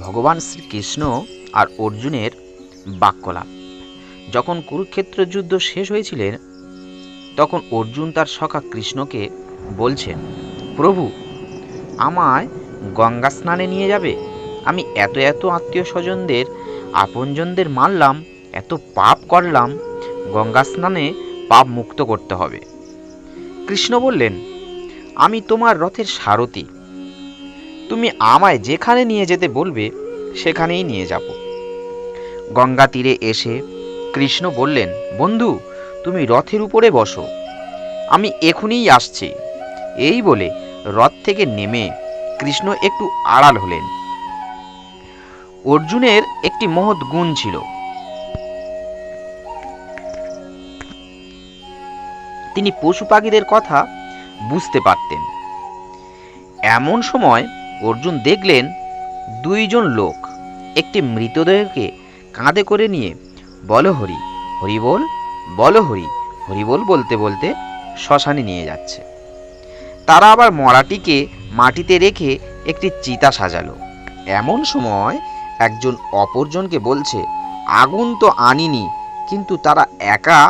ভগবান শ্রীকৃষ্ণ আর অর্জুনের বাক্যলাপ। যখন কুরুক্ষেত্র যুদ্ধ শেষ হয়েছিলেন, তখন অর্জুন তার সখা কৃষ্ণকে বলছেন, প্রভু, আমায় গঙ্গা স্নানে নিয়ে যাবে? আমি এত এত আত্মীয় স্বজনদের আপনজনদের মারলাম, এত পাপ করলাম, গঙ্গা স্নানে পাপ মুক্ত করতে হবে। কৃষ্ণ বললেন, আমি তোমার রথের সারথি তুমি আমায় যেখানে নিয়ে যেতে বলবে, সেখানেই নিয়ে যাব। গঙ্গা তীরে এসে কৃষ্ণ বললেন, বন্ধু, তুমি রথের উপরে বসো। আমি এখনই আসছি। এই বলে রথ থেকে নেমে কৃষ্ণ একটু আড়াল হলেন। অর্জুনের একটি মহৎ গুণ ছিল। তিনি পশু পাখিদের কথা বুঝতে পারতেন। এমন সময় অর্জুন দেখলেন দুইজন লোক, একটি মৃতদেহকে কাঁধে করে নিয়ে, বল হরি হরি বল বল হরি হরি বল বলতে বলতে শ্মশানে নিয়ে যাচ্ছে। তারা আবার মরাটিকে মাটিতে রেখে একটি চিতা সাজালো। এমন সময় একজন অপরজনকে বলছে, আগুন তো আনিনি, কিন্তু তারা একা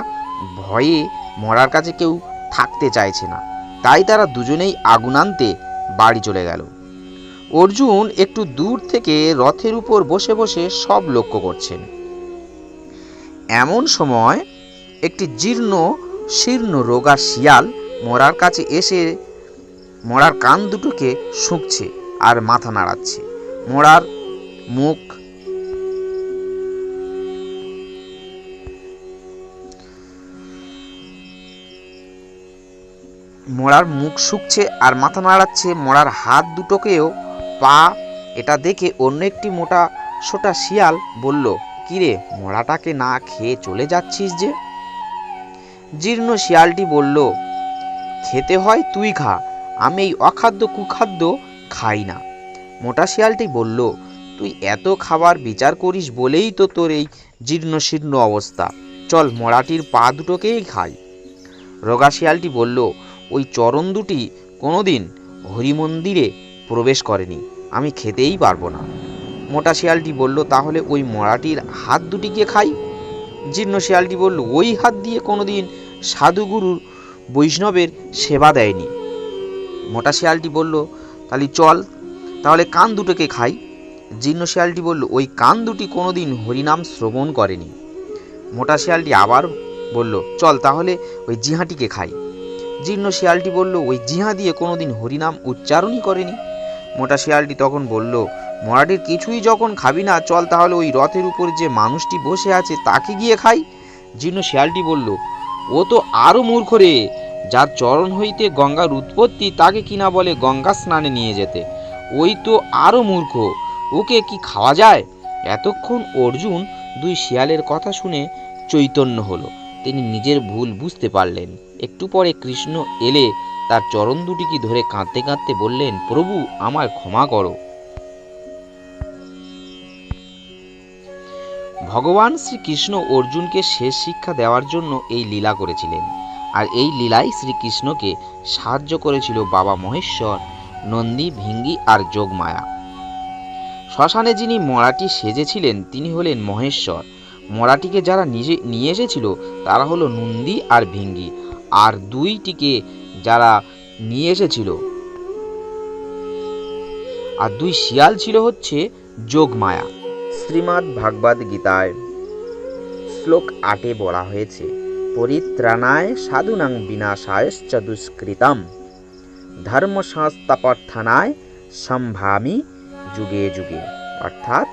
ভয়ে মরার কাছে কেউ থাকতে চাইছে না। তাই তারা দুজনেই আগুন আনতে বাড়ি চলে গেল। অর্জুন একটু দূর থেকে রথের উপর বসে বসে সব লক্ষ্য করছেন। এমন সময় একটি জীর্ণ, শীর্ণ রোগা শিয়াল মরার কাছে এসে মরার কান দুটোকে শুঁকছে আর মাথা নাড়াচ্ছে। মরার মুখ মরার মুখ শুকছে আর মাথা নাড়াচ্ছে। মরার হাত দুটোকেও পা। এটা দেখে অন্য একটি মোটা সোটা শিয়াল বলল, কিরে, মরাটাকে না খেয়ে চলে যাচ্ছিস যে? জীর্ণ শিয়ালটি বলল, খেতে হয় তুই খা, আমি এই অখাদ্য কুখাদ্য খাই না। মোটা শিয়ালটি বলল, তুই এত খাবার বিচার করিস বলেই তো তোর এই জীর্ণ শীর্ণ অবস্থা। চল মরাটির পা দুটোকেই খাই। রোগা শিয়ালটি বলল, ওই চরণ দুটি কোনোদিন হরিমন্দিরে প্রবেশ করেনি। আমি খেতেই পারব না। মোটা শিয়ালটি বলল, তাহলে ওই মরাটির হাত দুটিকে খাই জীর্ণ শিয়ালটি বলল, ওই হাত দিয়ে কোনোদিন সাধুগুরুর বৈষ্ণবের সেবা দেয়নি। মোটা শিয়ালটি বলল, তাহলে চল, তাহলে কান দুটোকে খাই জীর্ণ শিয়ালটি বলল, ওই কান দুটি কোনোদিন হরিনাম শ্রবণ করেনি। মোটা শিয়ালটি আবার বলল, চল, তাহলে ওই জিহাটিকে খাই। জীর্ণ শিয়ালটি বলল, ওই জিহা দিয়ে কোনোদিন হরিনাম উচ্চারণই করেনি? মোটা শিয়ালটি তখন বলল, মরাটির কিছুই যখন খাবি না, চল তাহলে ওই রথের উপর যে মানুষটি বসে আছে তাকে গিয়ে খাই। জীর্ণ শিয়ালটি বলল, ও তো আরও মূর্খ রে, যার চরণ হইতে গঙ্গার উৎপত্তি তাকে কিনা বলে গঙ্গা স্নানে নিয়ে যেতে। ওই তো আরও মূর্খ, ওকে কি খাওয়া যায়? এতক্ষণ অর্জুন দুই শিয়ালের কথা শুনে চৈতন্য হলো। তিনি নিজের ভুল বুঝতে পারলেন। একটু পরে কৃষ্ণ এলে তার চরণ দুটিকে ধরে কাঁদতে কাঁদতে বললেন, প্রভু, আমায় ক্ষমা করো। ভগবান শ্রীকৃষ্ণ অর্জুনকে শেষ শিক্ষা দেওয়ার জন্য এই লীলা করেছিলেন। আর এই লীলাই শ্রীকৃষ্ণকে সাহায্য করেছিল বাবা মহেশ্বর, নন্দী, ভিঙ্গি আর যোগমায়া। শ্মশানে যিনি মরাটি সেজেছিলেন, তিনি হলেন মহেশ্বর। মরাটিকে যারা নিজে নিয়ে এসেছিল, তারা হলো নন্দী আর ভিঙ্গি। আর দুইটিকে যারা নিয়ে এসেছিল। আর দুই শিয়াল ছিল হচ্ছে যোগমায়া। শ্রীমদ্ ভাগবত গীতায় শ্লোক আটে বলা হয়েছে, পরিত্রাণায় সাধুনাং বিনাশায়শ্চ দুষ্কৃতম ধর্ম সংস্থাপর্থনায় সম্ভামি যুগে যুগে। অর্থাৎ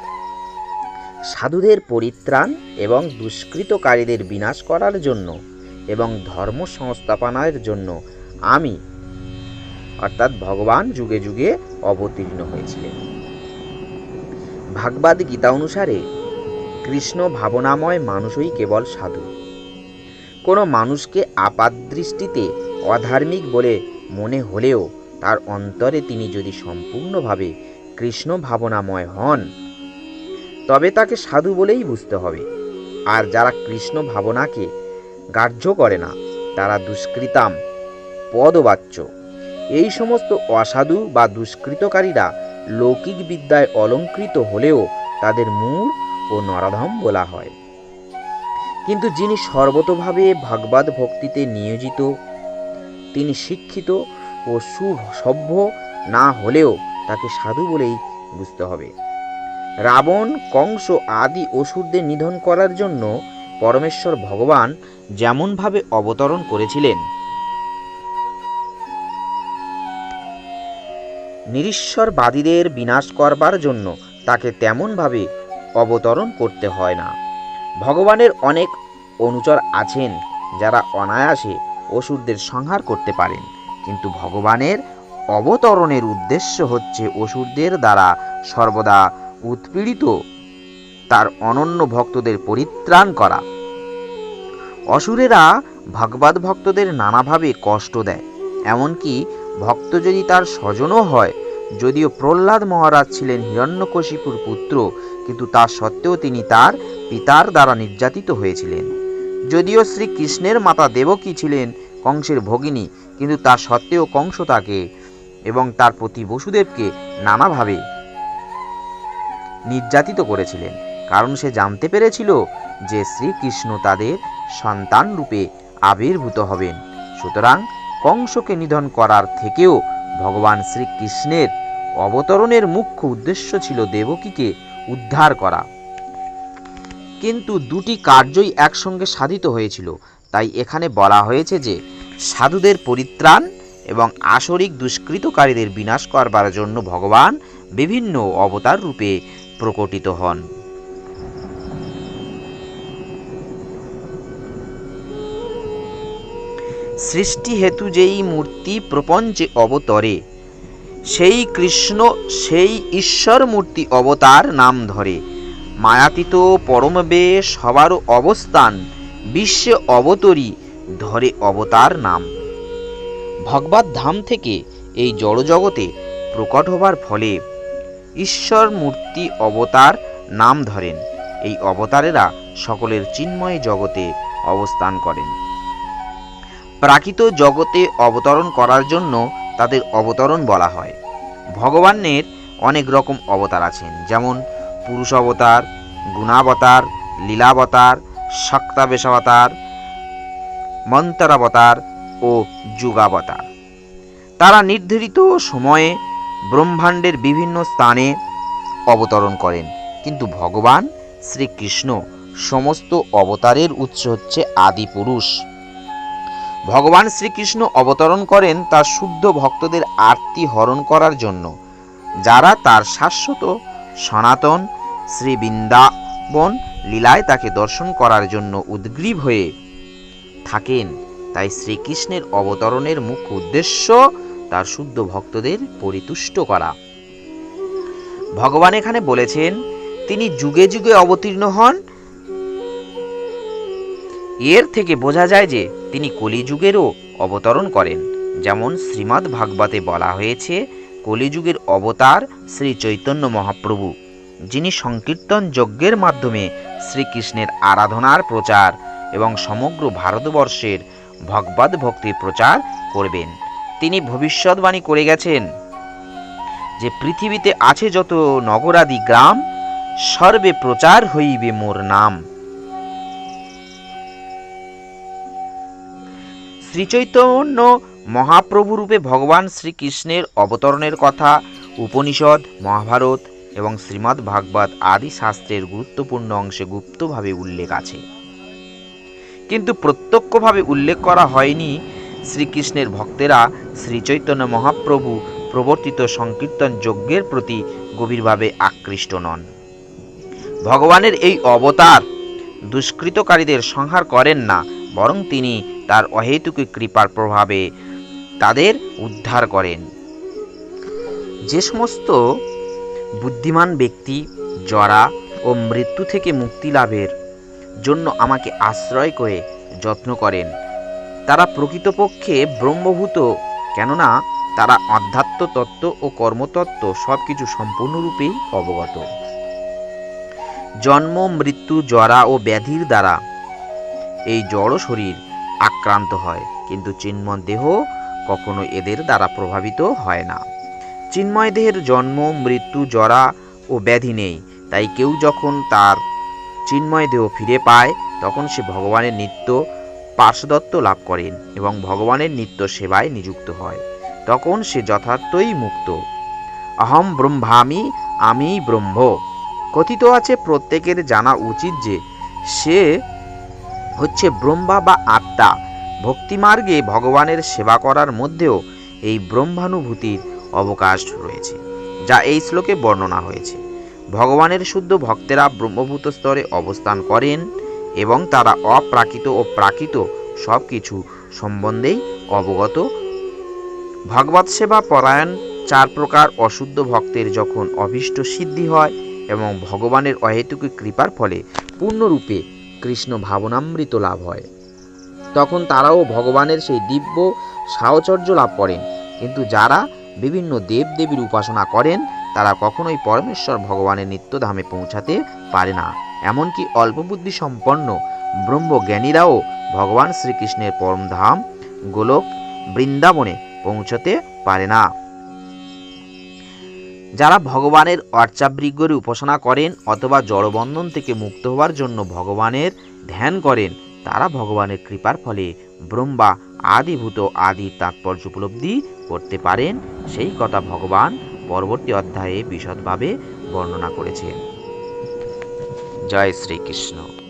সাধুদের পরিত্রাণ এবং দুষ্কৃতকারীদের বিনাশ করার জন্য এবং ধর্ম সংস্থাপনার জন্য আমি। অর্থাৎ ভগবান যুগে যুগে অবতীর্ণ হয়েছিলেন। ভাগবত গীতা অনুসারে কৃষ্ণ ভাবনাময় মানুষই কেবল সাধু। কোনো মানুষকে আপাতদৃষ্টিতে অধার্মিক বলে মনে হলেও তার অন্তরে তিনি যদি সম্পূর্ণভাবে কৃষ্ণ ভাবনাময় হন, তবে তাকে সাধু বলেই বুঝতে হবে। আর যারা কৃষ্ণ ভাবনাকে গ্রাহ্য করে না, তারা দুষ্কৃতাম পদবাচ্য। এই সমস্ত অসাধু বা দুষ্কৃতকারীরা লৌকিক বিদ্যায় অলঙ্কৃত হলেও তাদের মূল ও নরাধম বলা হয়। কিন্তু যিনি সর্বতভাবে ভাগবত ভক্তিতে নিয়োজিত, তিনি শিক্ষিত ও সুসভ্য না হলেও তাকে সাধু বলেই বুঝতে হবে। রাবণ, কংস আদি অসুরদের নিধন করার জন্য পরমেশ্বর ভগবান যেমনভাবে অবতরণ করেছিলেন নিরীশ্বরবাদীদের বিনাশ করবার জন্য তাকে তেমনভাবে অবতরণ করতে হয় না। ভগবানের অনেক অনুচর আছেন যারা অনায়াসে অসুরদের সংহার করতে পারেন। কিন্তু ভগবানের অবতরণের উদ্দেশ্য হচ্ছে অসুরদের দ্বারা সর্বদা উৎপীড়িত, তার অনন্য ভক্তদের পরিত্রাণ করা। অসুরেরা ভগবত ভক্তদের নানাভাবে কষ্ট দেয়, এমনকি ভক্ত যদি তার স্বজনও হয়, যদিও প্রহ্লাদ মহারাজ ছিলেন হিরণ্যকশিপুর পুত্র, কিন্তু তা সত্ত্বেও তিনি তার পিতার দ্বারা নির্যাতিত হয়েছিলেন। যদিও শ্রীকৃষ্ণের মাতা দেবকী ছিলেন কংসের ভগিনী, কিন্তু তা সত্ত্বেও কংস তাকে এবং তার প্রতি বসুদেবকে নানাভাবে নির্যাতিত করেছিলেন। কারণ সে জানতে পেরেছিল যে শ্রীকৃষ্ণ তাদের সন্তান রূপে আবির্ভূত হবেন। সুতরাং কংসকে নিধন করার থেকেও ভগবান শ্রীকৃষ্ণের অবতরণের মুখ্য উদ্দেশ্য ছিল দেবকীকে উদ্ধার করা। কিন্তু দুটি কার্যই একসঙ্গে সাধিত হয়েছিল। তাই এখানে বলা হয়েছে যে, সাধুদের পরিত্রাণ এবং আসরিক দুষ্কৃতকারীদের বিনাশ করবার জন্য ভগবান বিভিন্ন অবতার রূপে প্রকটিত হন। সৃষ্টি হেতু যেই মূর্তি প্রপঞ্চে অবতরে, সেই কৃষ্ণ সেই ঈশ্বর মূর্তি অবতার নাম ধরে। মায়াতীত পরমবে সবার অবস্থান বিশ্বে অবতরী ধরে অবতার নাম। ভগবত ধাম থেকে এই জড়জগতে প্রকট হবার ফলে ঈশ্বর মূর্তি অবতার নাম ধরেন। এই অবতারেরা সকলের চিন্ময় জগতে অবস্থান করেন। প্রাকৃত জগতে অবতরণ করার জন্য তাদের অবতরণ বলা হয়। ভগবানের অনেক রকম অবতার আছেন, যেমন পুরুষ অবতার, গুণাবতার, লীলাবতার শক্তাবেশাবতার মন্তরাবতার ও যুগাবতার। তারা নির্ধারিত সময়ে ব্রহ্মাণ্ডের বিভিন্ন স্থানে অবতরণ করেন। কিন্তু ভগবান শ্রীকৃষ্ণ সমস্ত অবতারের উৎস হচ্ছে আদি পুরুষ ভগবান শ্রীকৃষ্ণ অবতরণ করেন তার শুদ্ধ ভক্তদের আরতি হরণ করার জন্য। যারা তার শাশ্বত সনাতন শ্রী বৃন্দাবন লীলায় তাকে দর্শন করার জন্য উদ্গ্রীব হয়ে থাকেন, তাই শ্রীকৃষ্ণের অবতরণের মুখ্য উদ্দেশ্য তার শুদ্ধ ভক্তদের পরিতুষ্ট করা। ভগবান এখানে বলেছেন, তিনি যুগে যুগে অবতীর্ণ হন এর থেকে বোঝা যায় যে তিনি কলিযুগেরও অবতরণ করেন। যেমন শ্রীমদ্ ভাগবতে বলা হয়েছে, কলিযুগের অবতার শ্রী চৈতন্য মহাপ্রভু, যিনি সংকীর্তন যজ্ঞের মাধ্যমে শ্রীকৃষ্ণের আরাধনার প্রচার এবং সমগ্র ভারতবর্ষের ভগবত ভক্তির প্রচার করবেন। তিনি ভবিষ্যৎবাণী করে গেছেন যে পৃথিবীতে আছে যত নগরাদি গ্রাম, সর্বে প্রচার হইবে মোর নাম। শ্রীচৈতন্য মহাপ্রভু রূপে ভগবান শ্রীকৃষ্ণের অবতরণের কথা, উপনিষদ, মহাভারত এবং শ্রীমদ্ ভাগবত আদি শাস্ত্রের গুরুত্বপূর্ণ অংশে গুপ্তভাবে উল্লেখ আছে। কিন্তু প্রত্যক্ষভাবে উল্লেখ করা হয়নি শ্রীকৃষ্ণের ভক্তেরা শ্রীচৈতন্য মহাপ্রভু প্রবর্তিত সংকীর্তন যজ্ঞের প্রতি গভীরভাবে আকৃষ্ট নন। ভগবানের এই অবতার দুষ্কৃতকারীদের সংহার করেন না বরং তিনি তার অহেতুক কৃপার প্রভাবে তাদের উদ্ধার করেন। যে সমস্ত বুদ্ধিমান ব্যক্তি জরা ও মৃত্যু থেকে মুক্তি লাভের জন্য আমাকে আশ্রয় করে যত্ন করেন, তারা প্রকৃতপক্ষে ব্রহ্মভূত, কেননা তারা অধ্যাত্ম তত্ত্ব ও কর্মতত্ত্ব সব কিছু সম্পূর্ণরূপেই অবগত। জন্ম, মৃত্যু, জরা ও ব্যাধির দ্বারা এই জড় শরীর আক্রান্ত হয়, কিন্তু চিন্ময় দেহ কখনো এদের দ্বারা প্রভাবিত হয় না। চিন্ময় দেহের জন্ম, মৃত্যু, জরা ও ব্যাধি নেই, তাই কেউ যখন তার চিন্ময় দেহ ফিরে পায়, তখন সে ভগবানের নিত্য পার্শ্বদত্ত লাভ করেন এবং ভগবানের নিত্য সেবায় নিযুক্ত হয়। তখন সে যথার্থই মুক্ত। অহম ব্রহ্মামি আমি ব্রহ্ম। কথিত আছে, প্রত্যেকের জানা উচিত যে সে হচ্ছে ব্রহ্মা বা আত্মা। ভক্তিমার্গে ভগবানের সেবা করার মধ্যেও এই ব্রহ্মানুভূতির অবকাশ রয়েছে, যা এই শ্লোকে বর্ণনা হয়েছে। ভগবানের শুদ্ধ ভক্তেরা ব্রহ্মভূত স্তরে অবস্থান করেন এবং তারা অপ্রাকৃত ও প্রাকৃত সব কিছু সম্বন্ধেই অবগত। ভগবত সেবা পরায়ণ চার প্রকার অশুদ্ধ ভক্তের যখন অভীষ্ট সিদ্ধি হয় এবং ভগবানের অহেতুক কৃপার ফলে পূর্ণরূপে কৃষ্ণ ভাবনামৃত লাভ হয়। তখন তারাও ভগবানের সেই দিব্য সাহচর্য লাভ করেন। কিন্তু যারা বিভিন্ন দেবদেবীর উপাসনা করেন, তারা কখনোই পরমেশ্বর ভগবানের নিত্যধামে পৌঁছাতে পারে না। এমনকি অল্প বুদ্ধি সম্পন্ন ব্রহ্মজ্ঞানীরাও ভগবান শ্রীকৃষ্ণের পরমধাম গোলক বৃন্দাবনে পৌঁছতে পারে না। যারা ভগবানের অর্চাবৃজ্ঞরে উপাসনা করেন অথবা জড়বন্ধন থেকে মুক্ত হওয়ার জন্য ভগবানের ধ্যান করেন, তারা ভগবানের কৃপার ফলে ব্রহ্মা, আদিভূত, আদি তাৎপর্য উপলব্ধি করতে পারেন। সেই কথা ভগবান পরবর্তী অধ্যায়ে বিশদভাবে বর্ণনা করেছেন। জয় শ্রীকৃষ্ণ।